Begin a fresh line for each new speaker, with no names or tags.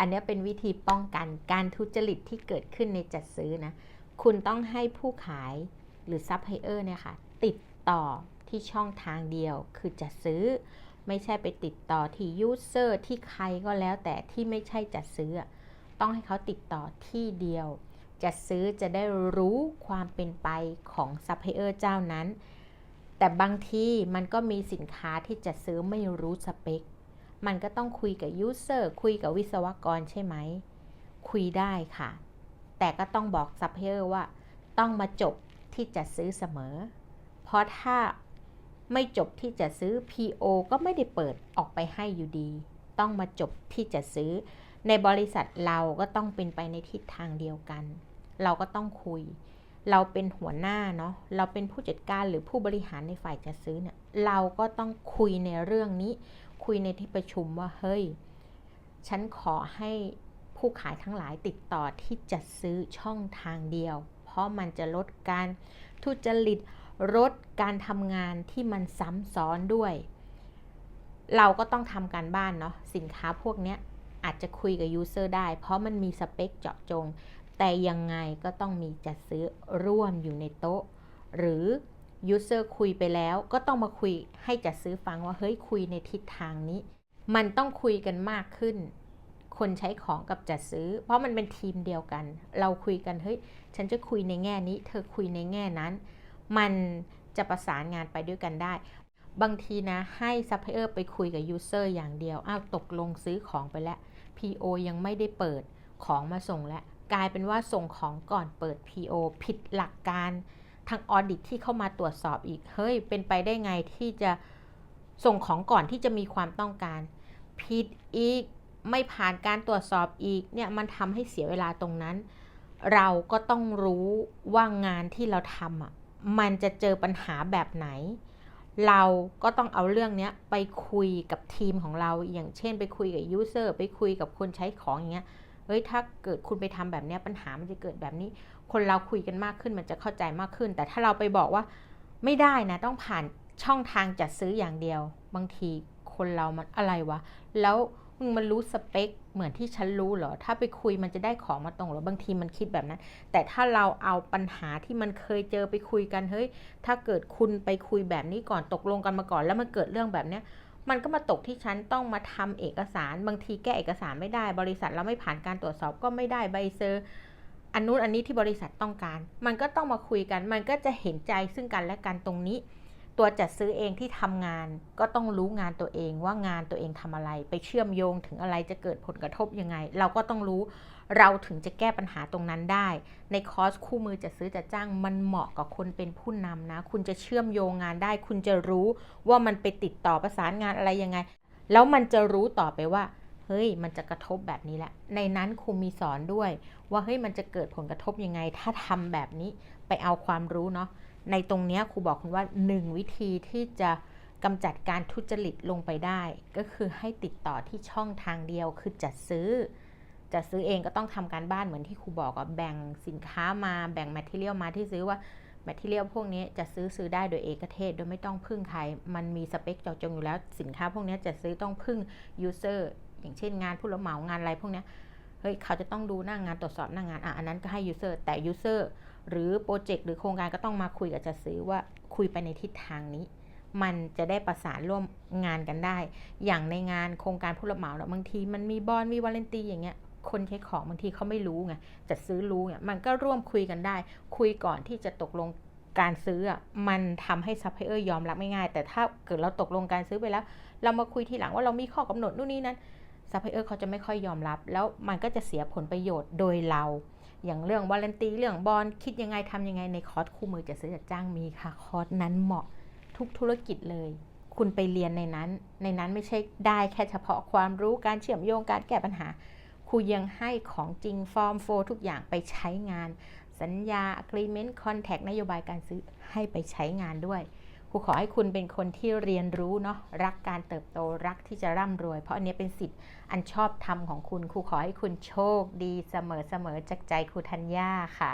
อันนี้เป็นวิธีป้องกันการทุจริตที่เกิดขึ้นในจัดซื้อนะ คุณต้องให้ผู้ขายหรือซัพพลายเออร์เนี่ยค่ะ ติดต่อที่ช่องทางเดียว คือจัดซื้อ ไม่ใช่ไปติดต่อที่ยูเซอร์ที่ใครก็แล้วแต่ที่ไม่ใช่จัดซื้อ ต้องให้เขาติดต่อที่เดียว จัดซื้อจะได้รู้ความเป็นไปของซัพพลายเออร์เจ้านั้น แต่บางทีมันก็มีสินค้าที่จัดซื้อไม่รู้สเปค มันก็ต้องคุยกับยูเซอร์คุยกับวิศวกรใช่ไหม คุยได้ค่ะ แต่ก็ต้องบอกซัพพลายเออร์ว่า ต้องมาจบที่จัดซื้อเสมอ เพราะถ้าไม่จบที่จะซื้อ PO ก็ไม่ได้เปิดออกไปให้อยู่ดี ต้องมาจบที่จะซื้อ ในบริษัทเราก็ต้องเป็นไปในทิศทางเดียวกัน เราก็ต้องคุย เราเป็นหัวหน้าเนาะเราเป็นผู้จัดการหรือผู้บริหารในฝ่ายจัดซื้อเนี่ยเราก็ต้องคุยในเรื่องนี้ คุยในที่ประชุมว่าเฮ้ย ฉันขอให้ผู้ขายทั้งหลายติดต่อที่จัดซื้อช่องทางเดียว เพราะมันจะลดการทุจริตลดการทำงานที่มันซ้ำซ้อนด้วย เราก็ต้องทำการบ้านเนาะสินค้าพวกเนี้ยอาจจะคุยกับยูเซอร์ได้ เพราะมันมีสเปคเจาะจง แต่ยังไงก็ต้องมีจัดซื้อร่วมอยู่ในโต๊ะ หรือยูเซอร์คุยไปแล้วก็ต้องมาคุยให้จัดซื้อฟังว่าเฮ้ยคุยในทิศทางนี้ มันต้องคุยกันมากขึ้น คนใช้ของกับจัดซื้อ เพราะมันเป็นทีมเดียวกัน เราคุยกันเฮ้ยฉันจะคุยในแง่นี้ เธอคุยในแง่นั้น มันจะประสานงานไปด้วยกันได้ บางทีนะให้ซัพพลายเออร์ไปคุยกับยูเซอร์อย่างเดียวอ้าวตกลงซื้อของไปแล้ว PO ยังไม่ได้เปิดของมาส่งแล้ว กลายเป็นว่าส่งของก่อนเปิด PO ผิดหลักการทางออดิตที่เข้ามาตรวจสอบอีก เฮ้ย เป็นไปได้ไงที่จะส่งของก่อนที่จะมีความต้องการ ผิดอีก ไม่ผ่านการตรวจสอบอีก เนี่ย มันทำให้เสียเวลาตรงนั้น เราก็ต้องรู้ว่างานที่เราทำอะ มันจะเจอปัญหาแบบไหน เราก็ต้องเอาเรื่องนี้ไปคุยกับทีมของเรา อย่างเช่น ไปคุยกับยูเซอร์ ไปคุยกับคนใช้ของอย่างเงี้ย ฮ้ยถ้าเกิดคุณไปทำแบบนี้ปัญหามันจะเกิดแบบนี้ คนเราคุยกันมากขึ้นมันจะเข้าใจมากขึ้น แต่ถ้าเราไปบอกว่าไม่ได้นะต้องผ่านช่องทางจัดซื้ออย่างเดียว บางทีคนเรามันอะไรวะ แล้วมึงมันรู้สเปคเหมือนที่ฉันรู้เหรอ ถ้าไปคุยมันจะได้ของมาตรงหรอบางทีมันคิดแบบนั้น แต่ถ้าเราเอาปัญหาที่มันเคยเจอไปคุยกัน เฮ้ย ถ้าเกิดคุณไปคุยแบบนี้ก่อนตกลงกันมาก่อน แล้วมันเกิดเรื่องแบบเนี้ย มันก็มาตกที่ฉันต้องมาทำเอกสาร บางทีแก้เอกสารไม่ได้ บริษัทเราไม่ผ่านการตรวจสอบก็ไม่ได้ใบเซอร์อันนู้นอันนี้ที่บริษัทต้องการ มันก็ต้องมาคุยกัน มันก็จะเห็นใจซึ่งกันและกันตรงนี้ ตัวจัดซื้อเองที่ทำงานก็ต้องรู้งานตัวเองว่างานตัวเองทำอะไร ไปเชื่อมโยงถึงอะไรจะเกิดผลกระทบยังไง เราก็ต้องรู้เราถึงจะแก้ปัญหาตรงนั้นได้ ในคอร์สคู่มือจัดซื้อจัดจ้างมันเหมาะกับคนเป็นผู้นำนะ คุณจะเชื่อมโยงงานได้ คุณจะรู้ว่ามันไปติดต่อประสานงานอะไรยังไง แล้วมันจะรู้ต่อไปว่าเฮ้ยมันจะกระทบแบบนี้แหละ ในนั้นครูมีสอนด้วย ว่าเฮ้ยมันจะเกิดผลกระทบยังไง ถ้าทำแบบนี้ไปเอาความรู้เนาะ ในตรงนี้ครูบอกคุณว่า 1 วิธีที่จะกำจัดการทุจริตลงไปได้ ก็คือให้ติดต่อที่ช่องทางเดียวคือจัดซื้อ จัดซื้อเองก็ต้องทำการบ้านเหมือนที่ครูบอกอะแบ่งสินค้ามาแบ่งแมทเทียลมาที่ซื้อว่าแมทเทียลพวกนี้จะซื้อซื้อได้โดยเอกเทศ โดยไม่ต้องพึ่งใคร มันมีสเปคเจาะจงอยู่แล้ว สินค้าพวกนี้จะซื้อต้องพึ่งยูเซอร์อย่างเช่นงานผู้รับเหมางานอะไรพวกนี้ เฮ้ยเขาจะต้องดูหน้างงานตรวจสอบหน้างงานอะอันนั้นก็ให้ยูเซอร์แต่ยูเซอร์หรือโปรเจกต์หรือโครงการก็ต้องมาคุยกับจัดซื้อว่าคุยไปในทิศทางนี้ มันจะได้ประสานร่วมงานกันได้ อย่างในงานโครงการผู้รับเหมาเนาะบางทีมันมีบอลมีวาเลนตีอย่างเงี้ยคนใช้ของบางทีเขาไม่รู้ไงจัดซื้อรู้เนี่ยมันก็ร่วมคุยกันได้ คุยก่อนที่จะตกลงการซื้ออะมันทำให้ซัพพลายเออร์ยอมรับไม่ง่าย แต่ถ้าเกิดเราตกลงการซื้อไปแล้ว เรามาคุยทีหลังว่าเรามีข้อกำหนดนู่นนี่นั้น ซัพพลายเออร์เขาจะไม่ค่อยยอมรับ แล้วมันก็จะเสียผลประโยชน์โดยเรา อย่างเรื่องวาเลนตีเรื่องบอลคิดยังไงทำยังไงในคอร์สคู่มือจะซื้อจัดจ้างมีค่ะ คอร์สนั้นเหมาะทุกธุรกิจเลย คุณไปเรียนในนั้น ในนั้นไม่ใช่ได้แค่เฉพาะความรู้การเชื่อมโยงการแก้ปัญหาครูยังให้ของจริงฟอร์มโฟทุกอย่างไปใช้งาน สัญญา agreement contact นโยบายการซื้อให้ไปใช้งานด้วย ครูขอให้คุณเป็นคนที่เรียนรู้เนาะรักการเติบโตรักที่จะร่ำรวย เพราะอันนี้เป็นสิทธิ์อันชอบธรรมของคุณครูขอให้คุณโชคดีเสมอเสมอจากใจครูธัญญาค่ะ